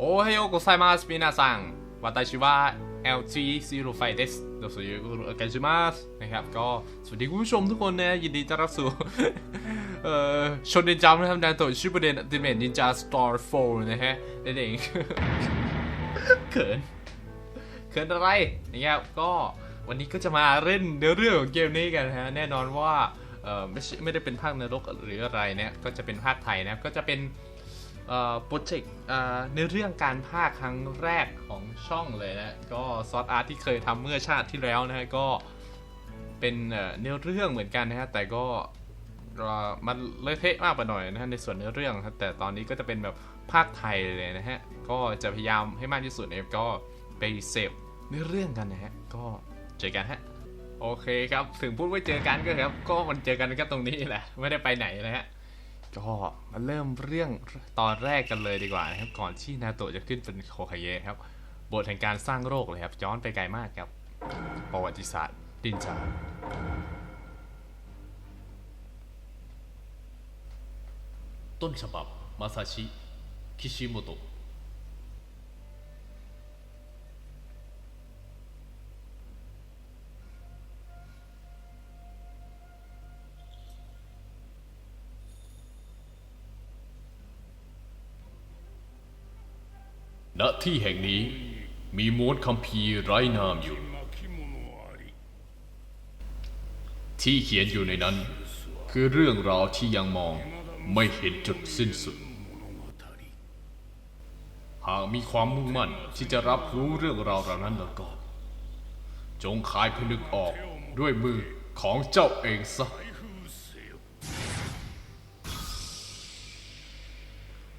โอ้ฮโยโกไซมาสมินาซังวาตาชิวะ LG05 เดสโดสุยุกุเกจิมัสนะครับ ก็สวัสดีคุณผู้ชมทุกคนนะ ยินดีต้อนรับสู่เอ่อชนเดนจัมนะครับดันโตชิปเปร์เดนดิเมนนินจาสตาร์โฟนะฮะนั่นเองเขินเขินอะไรนะครับก็วันนี้ก็จะมาเล่นเนื้อเรื่องของเกมนี้กันนะฮะ แน่นอนว่าเออไม่ใช่ไม่ได้เป็นภาคนรกหรืออะไรเนี่ยก็จะเป็นภาคไทยนะก็จะเป็น โปรเจกต์เอ่อเนื้อเรื่องการภาคครั้งแรกของช่องเลยนะ ก็ซอสอาร์ตที่เคยทำเมื่อชาติที่แล้วนะฮะก็เป็นเนื้อเรื่องเหมือนกันนะฮะแต่ก็มันเละเทะมากไปหน่อยนะฮะในส่วนเนื้อเรื่องครับแต่ตอนนี้ก็จะเป็นแบบภาคไทยเลยนะฮะก็จะพยายามให้มากที่สุดเนี่ยก็ไปเสพเนื้อเรื่องกันนะฮะก็เจอกันฮะโอเคครับถึงพูดว่าเจอกันก็ครับก็มันเจอกันก็ตรงนี้แหละไม่ได้ไปไหนนะฮะ ก็มาเริ่มเรื่องตอนแรกกันเลยดีกว่านะครับ ก่อนที่นาโตะจะขึ้นเป็นโคคาเยะครับ บทแห่งการสร้างโรคเลยครับย้อนไปไกลมากครับ ประวัติศาสตร์ดินจาต้นฉบับ มาซาชิ คิชิโมโตะ ที่แห่งนี้มีม้วนคัมภีไร้นามอยู่ ที่เขียนอยู่ในนั้น คือเรื่องราวที่ยังมองไม่เห็นจุดสิ้นสุด หากมีความมุ่งมั่นที่จะรับรู้เรื่องราวเหล่านั้นแล้วก็ จงคายผนึกออกด้วยมือของเจ้าเองซะ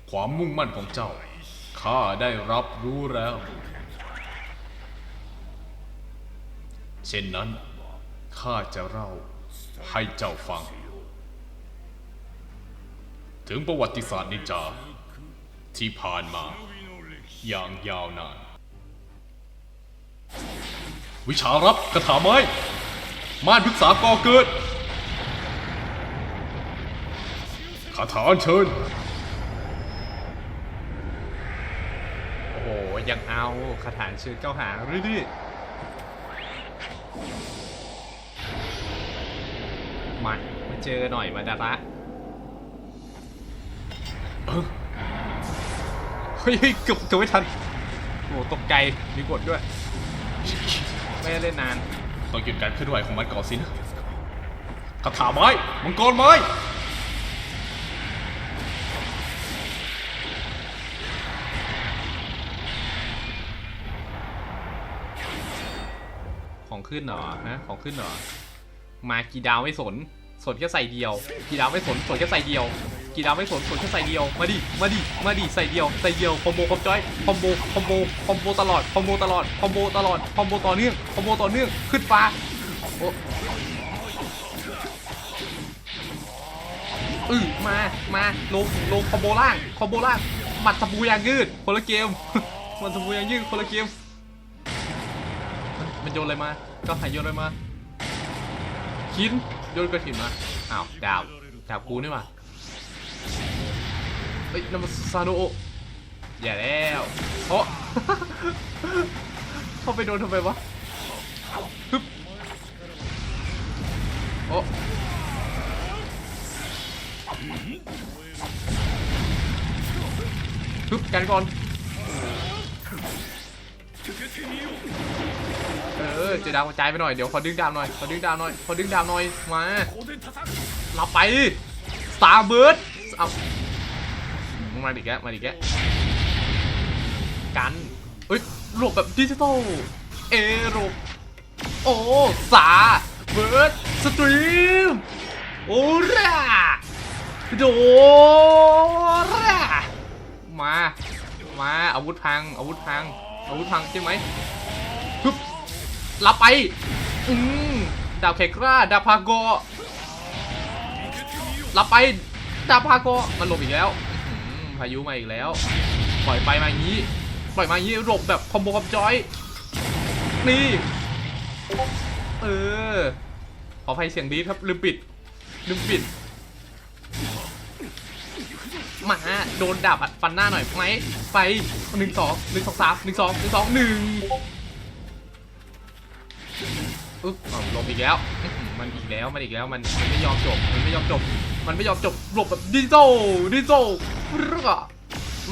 ความมุ่งมั่นของเจ้า ข้าได้รับรู้แล้ว เช่นนั้นข้าจะเล่าให้เจ้าฟัง ถึงประวัติศาสตร์นินจาที่ผ่านมาอย่างยาวนาน วิชารับกระถาไม้ม่านพึกษาก่อเกิดคาถาอัญเชิญ โอ้โห ยังเอาคาถาเชิญเก้าหางรื่อมามาเจอหน่อยมาดาระเฮ้ยเฮ้ยเกือบเกือบไม่ทันโอ้โหตกใจมีกดด้วย ไม่ได้เล่นนาน ต้องหยุดการเคลื่อนไหวของมันก่อนสินะคาถาไม้มังกรไม้ ขึ้นหรอฮะของขึ้นหรอมากี่ดาวไม่สน สนแค่ใส่เดียว กี่ดาวไม่สนสนแค่ใส่เดียว กี่ดาวไม่สนสนแค่ใส่เดียว มาดิ มาดิ มาดิ ใส่เดียว ใส่เดียว คอมโบคอมจอย คอมโบ คอมโบ คอมโบตลอด คอมโบตลอด คอมโบตลอด คอมโบต่อเนื่อง คอมโบต่อเนื่อง ขึ้นฟ้าอือมา มาลงลงคอมโบล่าง คอมโบล่าง หมัดตะปูยางยืดคนละเกม หมัดตะปูยางยืดคนละเกม มันโยนอะไรมา ก็หายโยนอะไรมาหินโยนกระถิ่นมา อ้าวดาวดาวกูนี่หว่าเฮ้ยนั่นมันซาโนโอะอย่าแล้วโอ้เข้าไปโดนทำไมวะฮึบโอ้ฮึบกันก่อน ออเจดาวกระจายไปหน่อยเดี๋ยวขอดึงดาวหน่อยขอดึงดาวหน่อยขอดึงดาวหน่อยมาเราไปสตาร์เบิร์ดเอามาดิแกมาดิแกกันเอ้ยหลบแบบดิจิตอลเอโรโอ้สาเบิร์ดสตรีมโอ้ร่าโดร่ามา มาอาวุธพังอาวุธพังอาวุธพังใช่ไหม รับไป อืมดาวแขกราดาวพาโกรับไป ดาวพาโกมันหลบอีกแล้ว พายุมาอีกแล้ว ปล่อยไปมาอย่างนี้ ปล่อยมาอย่างนี้หลบแบบคอมโบคอมจอย นี่ เออ ขออภัยเสียงดีครับลืมปิด ลืมปิด มาโดนดาบอัดฟันหน้าหน่อยไหมไปหนึ่งสองหนึ่งสองสามหนึ่งสองหนึ่งสองหนึ่ง อึ๊บอ้าวลงอีกแล้ว มันอีกแล้ว มันอีกแล้ว มันมันไม่ยอมจบ มันไม่ยอมจบ มันไม่ยอมจบ หลบแบบดิจิตอลดิจิตอลรึกอะ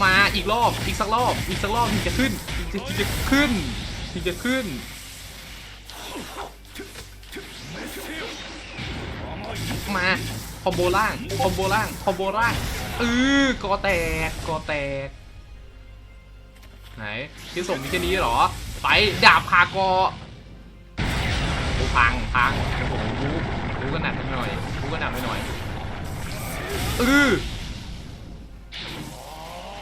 มาอีกรอบ อีกสักรอบ อีกสักรอบถึงจะขึ้นถึงจะถึงจะขึ้นถึงจะขึ้น มาคอมโบล่าง คอมโบล่าง คอมโบล่างเออกอแตก กอแตก ไหนที่ส่งมีแค่นี้เหรอ ไปดาบพากอ โอ้พังพังโอ้โหรู้รู้กันหนักไปหน่อยรู้กันหนักไปหน่อยเออ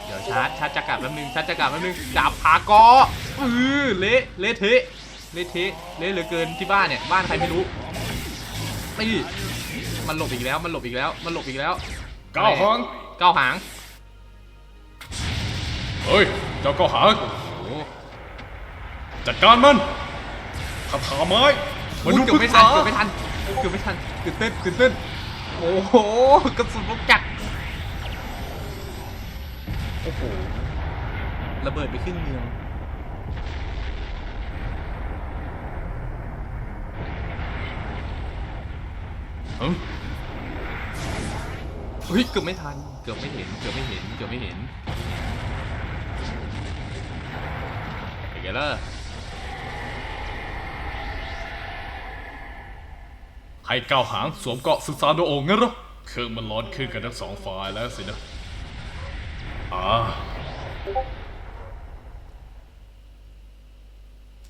เดี๋ยวชาร์จชาร์จจักรกลับแป๊บนึงชาร์จจักรกลับแป๊บนึงดาบพากอเออเละเละเทะเละเทะเละเหลือเกินที่บ้านเนี่ยบ้านใครไม่รู้นี่มันหลบอีกแล้วมันหลบอีกแล้วมันหลบอีกแล้วก้าวหางเก้าวหางเฮ้ยเจ้าก้าวหางโอ้โหจัดการมันคาถาไม้ มาดูเกืพึอบกไม่ทันษาเกือบไม่ทันเกือบไม่ทันตื่นเต้นตื่นเต้นโอ้โหกระสุนลูกจักรโอ้โหระเบิดไปขึ้นเมืองเอ้าเฮ้ยเกือบไม่ทันเกือบไม่เห็นเกือบไม่เห็นเกือบไม่เห็นไอ้แกล่ะ ให้ก้าวหางสวมเกาะศึกษาโดโองงั้นหรอเครื่องมันร้อนขึ้นกันทั้งสองฝ่ายแล้วสินะอ่า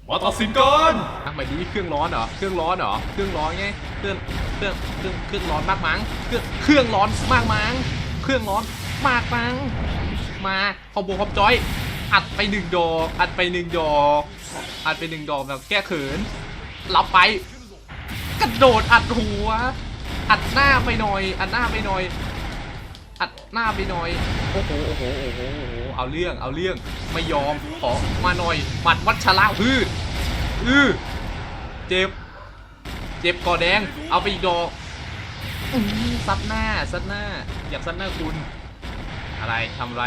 มาตัดสินกันทำไมดีเครื่องร้อนเหรอ เครื่องร้อนเหรอ เครื่องร้อนไง เครื่อง เครื่อง เครื่อง เครื่องร้อนมากมั้ง เครื่อง เครื่องร้อนมากมั้ง เครื่องร้อนมากมั้ง มาคอมโบคอมจอย อัดไปหนึ่งดอก อัดไปหนึ่งดอก อัดไปหนึ่งดอกแบบแก้เขินรับไป กระโดดอัดหัว อัดหน้าไปหน่อย อัดหน้าไปหน่อย อัดหน้าไปหน่อย โอ้โห โอ้โห โอ้โหโอ้โหเอาเรื่อง เอาเรื่อง ไม่ยอม ขอมาหน่อยหมัดวัชระพืชอือเจ็บ เจ็บก่อแดง เอาไปอีกดอกซัดหน้า ซัดหน้า อยากซัดหน้าคุณ อะไรทำอะไร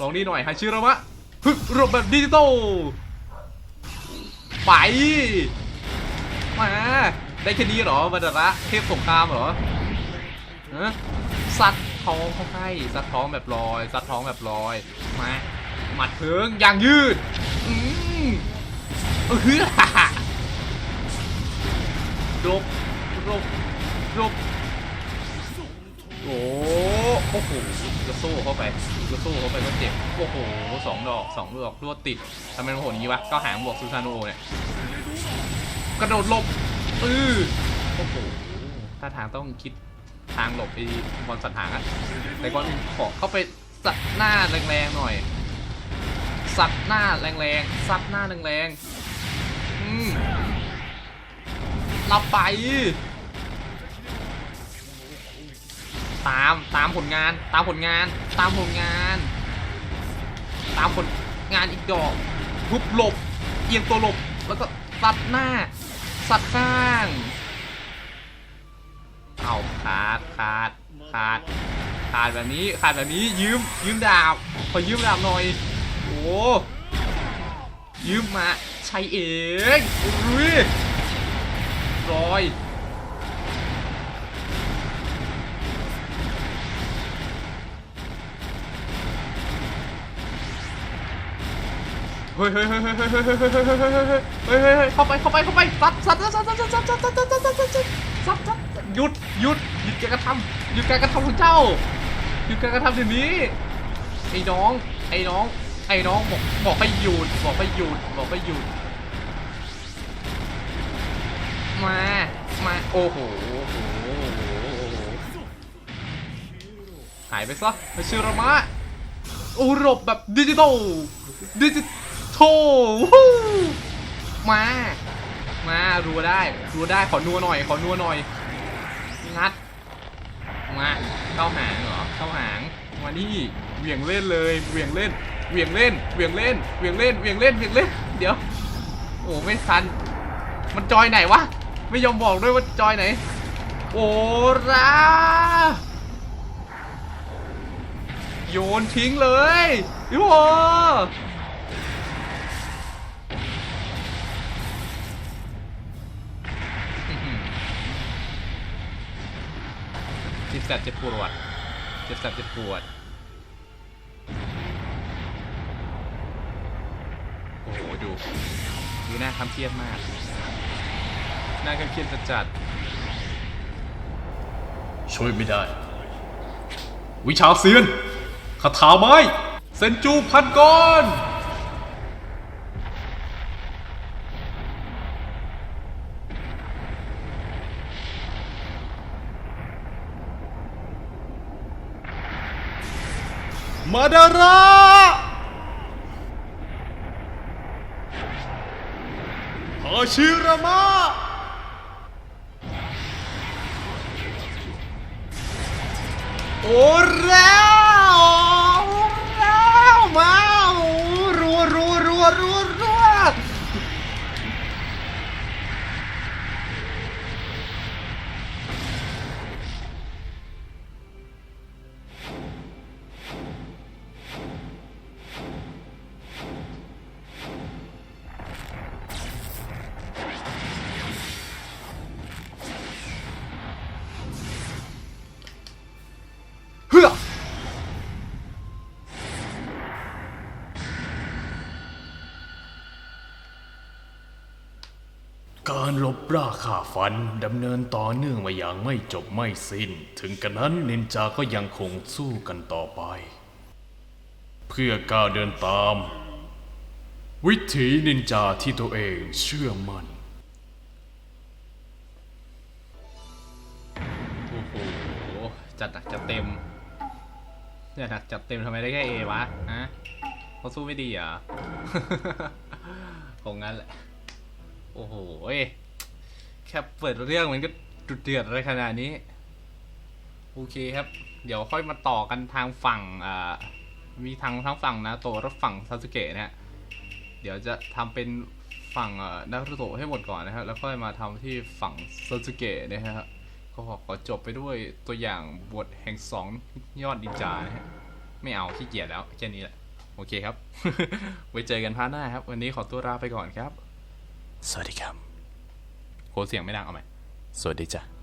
ลองนี่หน่อยฮาชิระมะฮึรบแบบดิจิตอลไป มา ได้แค่นี้หรอบันดาระเทพสงครามหรอฮะซัดท้องเขาให้ซัดท้องแบบลอยซัดท้องแบบลอย มาหมัดเพิงยางยืด อืมเออรบรบรบโอ้โอ้โหจะสู้เข้าไปจะสู้เข้าไปก็เจ็บ โอ้โหสองดอกสองดอกรวดติดทำไมมันโหดอย่างนี้วะ ก็หางบวกซูซานโอเนี่ย กระโดดหลบ อือโอ้โหถ้าทางต้องคิดทางหลบไอ้บอลสัตว์หางอะแต่ก่อนอื่นขอเข้าไปสัตว์หน้าแรงๆหน่อย สัตว์หน้าแรงๆสัตว์หน้าแรงๆอืมรับไป ตามตามผลงาน ตามผลงาน ตามผลงาน ตามผลงานอีกดอกทุบหลบเอียงตัวหลบแล้วก็ตัดหน้า สัดข้างเอาขาดขาดขาดขาดแบบนี้ขาดแบบนี้ยืมยืมดาบขอยืมดาบหน่อยโอ้ยืมมาใช้เองอุ้ยร้อย เฮ้ยเฮ้ยเฮ้ยเฮ้ยเฮ้ยเฮ้ยเฮ้ยเฮ้ยเฮ้ยเฮ้ยเฮ้ยเฮ้ยเฮ้ยเฮ้ยเข้าไปเข้าไปเข้าไปซัดซัดซัดซัดซัดซัดซัดซัดซัดซัดซัดซัดซัดซัดซัดหยุดหยุดหยุดการกระทำหยุดการกระทำของเจ้าหยุดการกระทำเดี๋ยวนี้ไอ้น้องไอ้น้องไอ้น้องบอกบอกให้หยุดบอกให้หยุดบอกให้หยุดมามาโอ้โหโอ้โหโอ้โหโอ้โหหายไปซะไปชื่อระมะโอ้รบแบบดิจิตอลดิจิทัล วู้มา มารัวได้รัวได้ขอนัวหน่อย ขอนัวหน่อย งัด มา เข้าหางเหรอ เข้าหาง มานี่เหวี่ยงเล่นเลย เหวี่ยงเล่น เหวี่ยงเล่น เหวี่ยงเล่น เหวี่ยงเล่น เหวี่ยงเล่น เหวี่ยงเล่น เดี๋ยว โอ้ไม่ทัน มันจอยไหนวะ ไม่ยอมบอกด้วยว่าจอยไหน โอ้ราโยนทิ้งเลยอีวอ เจ็บแสบเจ็บปวดเจ็บแสบเจ็บปวดโอ้โหดูดูหน้าคำเครียดมาก หน้าคำเครียดจัดช่วยไม่ได้ วิชาเซียนคาถาไม้เซนจูพันกร มาด การลบราขาฟันดำเนินต่อเนื่องมาอย่างไม่จบไม่สิ้น ถึงกระนั้นนินจาก็ยังคงสู้กันต่อไป เพื่อก้าวเดินตาม วิถีนินจาที่ตัวเองเชื่อมัน่นโอ้โหจัดหนักจัดเต็มจัดหนักจัดเต็มทำไมได้แค่เอวะฮะเขาสู้ไม่ดีเหรอ คงงั้นแหละ โอ้โหแค่เปิดเรื่องมันก็ดุดเดือดอะไรขนาดนี้ โอเคครับ เดี๋ยวค่อยมาต่อกันทางฝั่งอ่ามีทางทั้งฝั่งนะโตและฝั่งซาสึเกะนะฮะเดี๋ยวจะทำเป็นฝั่งนารุโตะให้หมดก่อนนะครับแล้วค่อยมาทำที่ฝั่งซาสึเกะนะฮะก็ขอจบไปด้วยตัวอย่างบทแห่งสองยอดดินจานะไม่เอาขี้เกียจแล้วแค่นี้แหละ โอเคครับ ไว้เจอกันพาร์ทหน้าครับ วันนี้ขอตัวลาไปก่อนครับ สวัสดีครับโคเสียงไม่ดังเอาไหมสวัสดีจ้ะ